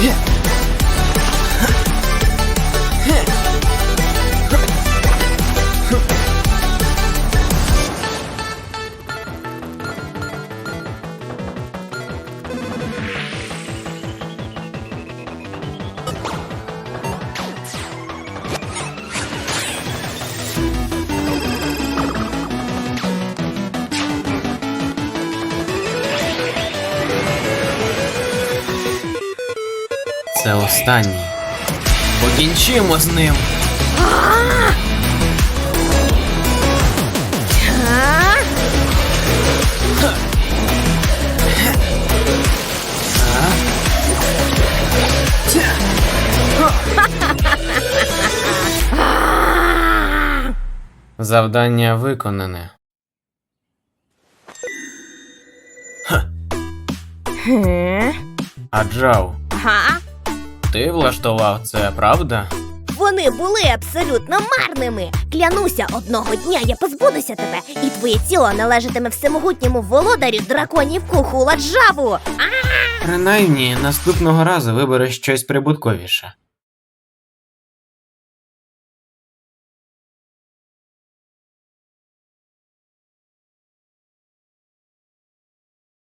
Yeah. Це останній. Покінчимо з ним. Завдання виконане. Хе? А Джав, Ага. Ти влаштував це, правда? Вони були абсолютно марними. Клянуся, одного дня я позбудуся тебе, і твоє тіло належатиме всемогутньому володарю драконів кухула Джаву. Принаймні, наступного разу вибереш щось прибутковіше.